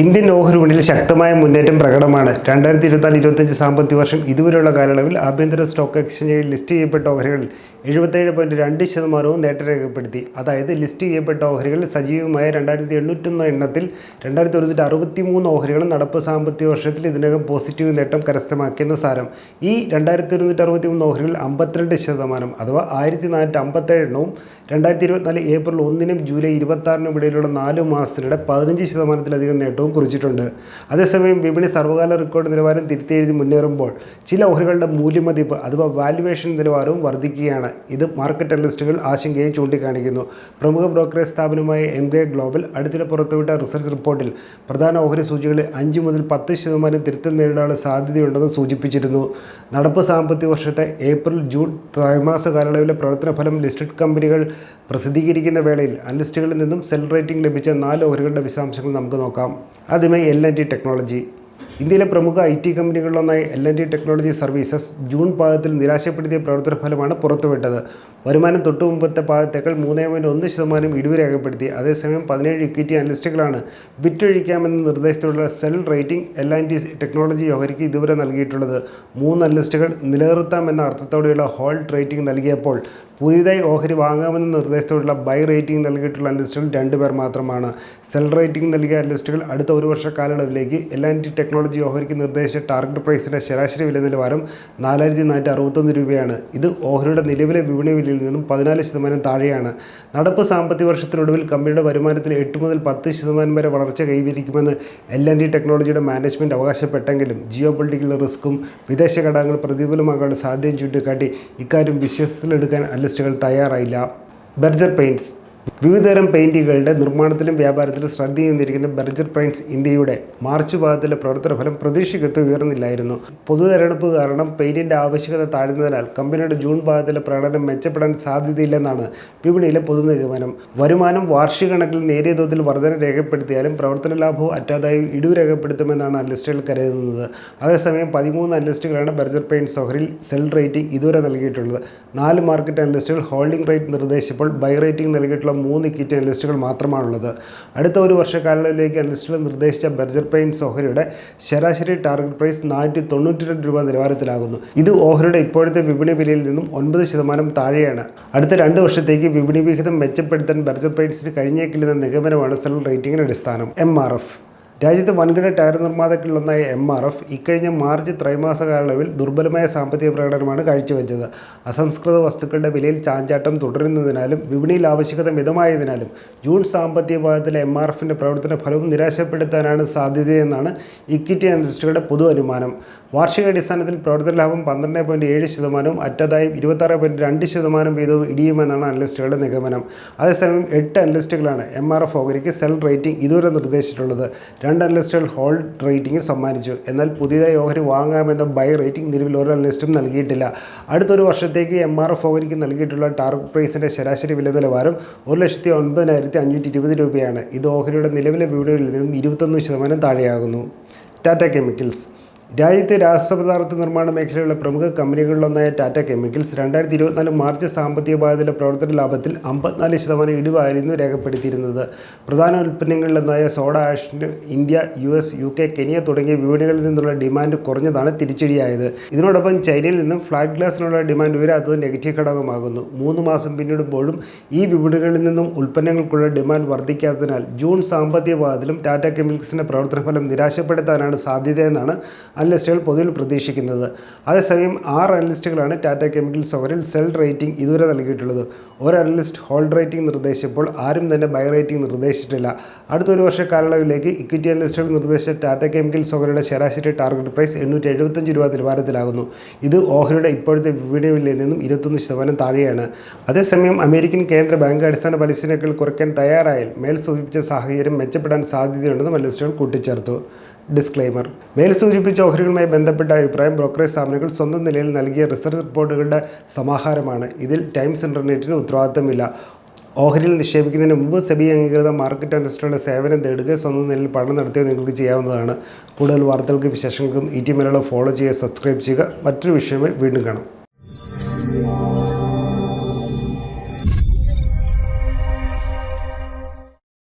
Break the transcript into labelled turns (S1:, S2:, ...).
S1: Indian ഓഹരി വിപണിയിൽ ശക്തമായ മുന്നേറ്റം പ്രകടമാണ്. രണ്ടായിരത്തി ഇരുപത്തിനാല് ഇരുപത്തഞ്ച് സാമ്പത്തിക വർഷം ഇതുവരെയുള്ള കാലയളവിൽ ആഭ്യന്തര സ്റ്റോക്ക് എക്സ്ചേഞ്ചിൽ ലിസ്റ്റ് ചെയ്യപ്പെട്ട ഓഹരികളിൽ എഴുപത്തേഴ് പോയിന്റ് രണ്ട് ശതമാനവും നേട്ടം രേഖപ്പെടുത്തി. അതായത് ലിസ്റ്റ് ചെയ്യപ്പെട്ട ഓഹരികളിൽ സജീവമായ രണ്ടായിരത്തി എണ്ണൂറ്റൊന്ന് എണ്ണത്തിൽ രണ്ടായിരത്തി ഒരുന്നൂറ്റി അറുപത്തി മൂന്ന് ഓഹരികളും നടപ്പ് സാമ്പത്തിക വർഷത്തിൽ ഇതിനകം പോസിറ്റീവ് നേട്ടം കരസ്ഥമാക്കിയെന്ന് സാരം. ഈ രണ്ടായിരത്തി ഒരുന്നൂറ്റി അറുപത്തി മൂന്ന് ഓഹരികളിൽ അമ്പത്തിരണ്ട് ശതമാനം അഥവാ ആയിരത്തി നാനൂറ്റി അമ്പത്തേഴ് എണ്ണവും രണ്ടായിരത്തി ഇരുപത്തിനാല് ഏപ്രിൽ ഒന്നിനും ജൂലൈ ഇരുപത്താറിനും ഇടയിലുള്ള നാല് മാസത്തിനിടെ പതിനഞ്ച് ശതമാനത്തിലധികം നേട്ടവും കുറിച്ചിട്ടുണ്ട്. അതേസമയം വിപണി സർവകാല റെക്കോർഡ് നിലവാരം തിരുത്തിയെഴുതി മുന്നേറുമ്പോൾ ചില ഓഹരികളുടെ മൂല്യമതിപ്പ് അഥവാ വാല്യുവേഷൻ നിലവാരവും വർദ്ധിക്കുകയാണ്. ഇത് മാർക്കറ്റ് അനലിസ്റ്റുകൾ ആശങ്കയെ ചൂണ്ടിക്കാണിക്കുന്നു. പ്രമുഖ ബ്രോക്കറേജ് സ്ഥാപനമായ എം കെ ഗ്ലോബൽ അടുത്തിടെ പുറത്തുവിട്ട റിസർച്ച് റിപ്പോർട്ടിൽ പ്രധാന ഓഹരി സൂചികളിൽ അഞ്ച് മുതൽ പത്ത് ശതമാനം തിരുത്തൽ നേരിടാനുള്ള സാധ്യതയുണ്ടെന്ന് സൂചിപ്പിച്ചിരുന്നു. നടപ്പ് സാമ്പത്തിക വർഷത്തെ ഏപ്രിൽ ജൂൺ ത്രൈമാസ കാലയളവിലെ പ്രവർത്തന ഫലം ലിസ്റ്റഡ് കമ്പനികൾ പ്രസിദ്ധീകരിക്കുന്ന വേളയിൽ അനലിസ്റ്റുകളിൽ നിന്നും സെൽ റേറ്റിംഗ് ലഭിച്ച നാല് ഓഹരികളുടെ വിശദാംശങ്ങൾ നമുക്ക് നോക്കാം. ആദ്യമായി എൽ ആൻഡ് ടി ടെക്നോളജി ഇന്ത്യയിലെ പ്രമുഖ I T കമ്പനികളിലൊന്നായ L N T technology services June പാദത്തിൽ നിരാശപ്പെടുത്തിയ പ്രവർത്തന ഫലമാണ് പുറത്തുവിട്ടത്. വരുമാനം തൊട്ടു മുമ്പത്തെ പാദത്തേക്കാൾ മൂന്നേ പോയിന്റ് ഒന്ന് ശതമാനം ഇടിവ് രേഖപ്പെടുത്തി. അതേസമയം പതിനേഴ് ഇക്വിറ്റി അനലിസ്റ്റുകളാണ് വിറ്റൊഴിക്കാമെന്ന നിർദ്ദേശത്തോടുള്ള sell rating L and T technology ഓഹരിക്ക് ഇതുവരെ നൽകിയിട്ടുള്ളത്. മൂന്ന് അനലിസ്റ്റുകൾ നിലനിർത്താമെന്ന അർത്ഥത്തോടെയുള്ള ഹോൾഡ് റേറ്റിംഗ് നൽകിയപ്പോൾ പുതിയതായി ഓഹരി വാങ്ങാമെന്ന നിർദ്ദേശത്തോടുള്ള ബൈ റേറ്റിംഗ് നൽകിയിട്ടുള്ള അനലിസ്റ്റുകൾ രണ്ടുപേർ മാത്രമാണ്. സെൽ റേറ്റിംഗ് നൽകിയ അനലിസ്റ്റുകൾ അടുത്ത ഒരു വർഷ കാലയളവിലേക്ക് എൽ ആൻഡ് ടി ടെക്നോളജി ഓഹരിക്ക് നിർദ്ദേശിച്ച ടാർഗറ്റ് പ്രൈസിന്റെ ശരാശരി വില നിലവാരം നാലായിരത്തി നാനൂറ്റി അറുപത്തൊന്ന് രൂപയാണ്. ഇത് ഓഹരിയുടെ നിലവിലെ വിപണി വിലയിൽ നിന്നും പതിനാല് ശതമാനം താഴെയാണ്. നടപ്പ് സാമ്പത്തിക വർഷത്തിനൊടുവിൽ കമ്പനിയുടെ വരുമാനത്തിൽ എട്ട് മുതൽ പത്ത് ശതമാനം വരെ വളർച്ച കൈവരിക്കുമെന്ന് എൽ ആൻഡ് ഡി ടെക്നോളജിയുടെ മാനേജ്മെന്റ് അവകാശപ്പെട്ടെങ്കിലും ജിയോ പൊളിറ്റിക്കൽ റിസ്ക്കും വിദേശ ഘടകങ്ങൾ പ്രതികൂലമാകാനുള്ള സാധ്യതയും ചൂണ്ടിക്കാട്ടി ഇക്കാര്യം വിശ്വാസത്തിലെടുക്കാൻ അനലിസ്റ്റുകൾ തയ്യാറായില്ല. ബെർജർ പെയിന്റ്സ് വിവിധതരം പെയിന്റുകളുടെ നിർമ്മാണത്തിലും വ്യാപാരത്തിലും ശ്രദ്ധ ചെയ്തിരിക്കുന്ന ബെർജർ പ്രൈൻസ് ഇന്ത്യയുടെ മാർച്ച് ഭാഗത്തിലെ പ്രവർത്തന ഫലം പ്രതീക്ഷിക്കത്ത് ഉയർന്നില്ലായിരുന്നു. പൊതുതെരഞ്ഞെടുപ്പ് കാരണം പെയിന്റിന്റെ ആവശ്യകത താഴ്ന്നതിനാൽ കമ്പനിയുടെ ജൂൺ ഭാഗത്തിലെ പ്രകടനം മെച്ചപ്പെടാൻ സാധ്യതയില്ലെന്നാണ് വിപണിയിലെ പൊതു നിഗമനം. വരുമാനം വാർഷിക കണക്കിൽ നേരിയ തോതിൽ വർധന രേഖപ്പെടുത്തിയാലും പ്രവർത്തന ലാഭവും അറ്റാതായും ഇടിവ് രേഖപ്പെടുത്തുമെന്നാണ് അനലിസ്റ്റുകൾ കരുതുന്നത്. അതേസമയം പതിമൂന്ന് അനലിസ്റ്റുകളാണ് ബെർജർ പെയിന്റ്സ് സൊഹറിൽ സെൽ റേറ്റിംഗ് ഇതുവരെ നൽകിയിട്ടുള്ളത്. നാല് മാർക്കറ്റ് അനലിസ്റ്റുകൾ ഹോൾഡിംഗ് റേറ്റ് നിർദ്ദേശിച്ചപ്പോൾ ബൈ റേറ്റിംഗ് നൽകിയിട്ടുള്ള മൂന്ന് ഇക്വിറ്റി അനലിസ്റ്റുകൾ മാത്രമാണുള്ളത്. അടുത്ത ഒരു വർഷക്കാലയിലേക്ക് അനലിസ്റ്റുകൾ നിർദ്ദേശിച്ച ബെർജർ പെയിന്റ്സ് ഓഹരിയുടെ ശരാശരി ടാർഗറ്റ് പ്രൈസ് നാനൂറ്റി തൊണ്ണൂറ്റി രണ്ട് രൂപ നിലവാരത്തിലാകുന്നു. ഇത് ഓഹരിയുടെ ഇപ്പോഴത്തെ വിപണി വിലയിൽ നിന്നും ഒൻപത് ശതമാനം താഴെയാണ്. അടുത്ത രണ്ട് വർഷത്തേക്ക് വിപണി വിഹിതം മെച്ചപ്പെടുത്താൻ ബെർജർ പെയിന്റ്സിന് കഴിഞ്ഞേക്കില്ലെന്ന നിഗമനമാണ് സെൽ റേറ്റിംഗിന് അടിസ്ഥാനം. M R F. രാജ്യത്തെ വൻകിട ടയർ നിർമ്മാതാക്കളിലൊന്നായ എം ആർ എഫ് ഇക്കഴിഞ്ഞ മാർച്ച് ത്രൈമാസ കാലയളവിൽ ദുർബലമായ സാമ്പത്തിക പ്രകടനമാണ് കാഴ്ചവെച്ചത്. അസംസ്കൃത വസ്തുക്കളുടെ വിലയിൽ ചാഞ്ചാട്ടം തുടരുന്നതിനാലും വിപണിയിൽ ആവശ്യകത മിതമായതിനാലും ജൂൺ സാമ്പത്തിക വിഭാഗത്തിലെ എം ആർ എഫിന്റെ പ്രവർത്തന ഫലവും നിരാശപ്പെടുത്താനാണ് സാധ്യതയെന്നാണ് ഇക്വിറ്റി അനലിസ്റ്റുകളുടെ പൊതു അനുമാനം. വാർഷികാടിസ്ഥാനത്തിൽ പ്രവർത്തന ലാഭം പന്ത്രണ്ട് പോയിന്റ് ഏഴ് ശതമാനവും അറ്റതായും ഇരുപത്താറ് പോയിന്റ് രണ്ട് ശതമാനം വീതവും ഇടിയുമെന്നാണ് അനലിസ്റ്റുകളുടെ നിഗമനം. അതേസമയം എട്ട് അനലിസ്റ്റുകളാണ് എം ആർ എഫ് ഓഹരിക്ക് സെൽ റേറ്റിംഗ് ഇതുവരെ നിർദ്ദേശിച്ചിട്ടുള്ളത്. രണ്ട് അനലിസ്റ്റുകൾ ഹോൾഡ് റേറ്റിംഗ് സമ്മാനിച്ചു. എന്നാൽ പുതിയതായി ഓഹരി വാങ്ങാമെന്ന ബൈ റേറ്റിംഗ് നിലവിൽ ഒരു അനലിസ്റ്റും നൽകിയിട്ടില്ല. അടുത്തൊരു വർഷത്തേക്ക് എം ആർ എഫ് ഓഹരിക്ക് നൽകിയിട്ടുള്ള ടാർഗറ്റ് പ്രൈസിന്റെ ശരാശരി വില നിലവാരം ഒരു ലക്ഷത്തി ഒൻപതിനായിരത്തി അഞ്ഞൂറ്റി ഇരുപത് രൂപയാണ്. ഇത് ഓഹരിയുടെ നിലവിലെ വീടുകളിൽ നിന്നും ഇരുപത്തൊന്ന് ശതമാനം താഴെയാകുന്നു. ടാറ്റ കെമിക്കൽസ് രാജ്യത്തെ രാസപദാർത്ഥ നിർമ്മാണ മേഖലയിലുള്ള പ്രമുഖ കമ്പനികളിലൊന്നായ ടാറ്റ കെമിക്കൽസ് രണ്ടായിരത്തി ഇരുപത്തിനാല് മാർച്ച് സാമ്പത്തിക പാദത്തിലെ പ്രവർത്തന ലാഭത്തിൽ അമ്പത്തിനാല് ശതമാനം ഇടിവായിരുന്നു രേഖപ്പെടുത്തിയിരുന്നത്. പ്രധാന ഉൽപ്പന്നങ്ങളിലൊന്നായ soda ആഷിന് India U S U K Kenya തുടങ്ങിയ വിപണികളിൽ നിന്നുള്ള ഡിമാൻഡ് കുറഞ്ഞതാണ് തിരിച്ചടിയായത്. ഇതിനോടൊപ്പം ചൈനയിൽ നിന്നും ഫ്ലാറ്റ് ഗ്ലാസിനുള്ള ഡിമാൻഡ് ഉയരാത്തത് നെഗറ്റീവ് ഘടകമാകുന്നു. മൂന്ന് മാസം പിന്നിടുമ്പോഴും ഈ വിപണികളിൽ നിന്നും ഉൽപ്പന്നങ്ങൾക്കുള്ള ഡിമാൻഡ് വർദ്ധിക്കാത്തതിനാൽ ജൂൺ സാമ്പത്തിക പാദത്തിലും ടാറ്റ കെമിക്കൽസിന്റെ പ്രവർത്തന ഫലം നിരാശപ്പെടുത്താനാണ് സാധ്യതയെന്നാണ് അനലിസ്റ്റുകൾ പൊതുവിൽ പ്രതീക്ഷിക്കുന്നത്. അതേസമയം ആറ് അനലിസ്റ്റുകളാണ് ടാറ്റ കെമിക്കൽസ് ഓവറിൽ സെൽ റേറ്റിംഗ് ഇതുവരെ നൽകിയിട്ടുള്ളത്. ഒരു അനലിസ്റ്റ് ഹോൾഡ് റേറ്റിംഗ് നിർദ്ദേശിച്ചപ്പോൾ ആരും തന്നെ ബൈ റേറ്റിംഗ് നിർദ്ദേശിച്ചിട്ടില്ല. അടുത്തൊരു വർഷ കാലയളവിലേക്ക് ഇക്വിറ്റി അനലിസ്റ്റുകൾ നിർദ്ദേശിച്ച ടാറ്റ കെമിക്കൽസ് ഓഹരിയുടെ ശരാശരി ടാർഗറ്റ് പ്രൈസ് എണ്ണൂറ്റി എഴുപത്തഞ്ച് രൂപ നിലവാരത്തിലാകുന്നു ഇത് ഓഹരിയുടെ ഇപ്പോഴത്തെ വിപണി വിലയിൽ നിന്നും ഇരുപത്തൊന്ന് ശതമാനം താഴെയാണ്. അതേസമയം അമേരിക്കൻ കേന്ദ്ര ബാങ്ക് അടിസ്ഥാന പലിശനേക്കാൾ കുറയ്ക്കാൻ തയ്യാറായാൽ മേൽ സൂചിപ്പിച്ച സാഹചര്യം മെച്ചപ്പെടാൻ സാധ്യതയുണ്ടെന്നും അനലിസ്റ്റുകൾ കൂട്ടിച്ചേർത്തു. ഡിസ്ക്ലെയിമർ മേൽ സൂചിപ്പിച്ച ഓഹരികളുമായി ബന്ധപ്പെട്ട അഭിപ്രായം ബ്രോക്കറേജ് സ്ഥാപനങ്ങൾ സ്വന്തം നിലയിൽ നൽകിയ റിസർച്ച് റിപ്പോർട്ടുകളുടെ സമാഹാരമാണ്. ഇതിൽ ടൈംസ് ഇന്റർനെറ്റിന് ഉത്തരവാദിത്തമില്ല. ഓഹരിയിൽ നിക്ഷേപിക്കുന്നതിന് മുമ്പ് സെബി അംഗീകൃത മാർക്കറ്റ് അനലിസ്റ്റുകളുടെ സേവനം തേടുക സ്വന്തം നിലയിൽ പഠനം നടത്തിയ നിങ്ങൾക്ക് ചെയ്യാവുന്നതാണ്. കൂടുതൽ വാർത്തകൾക്ക് വിശേഷങ്ങൾക്കും ഇ ടി മലയാളം ഫോളോ ചെയ്യുക സബ്സ്ക്രൈബ് ചെയ്യുക. മറ്റൊരു വിഷയമായി വീണ്ടും കാണാം.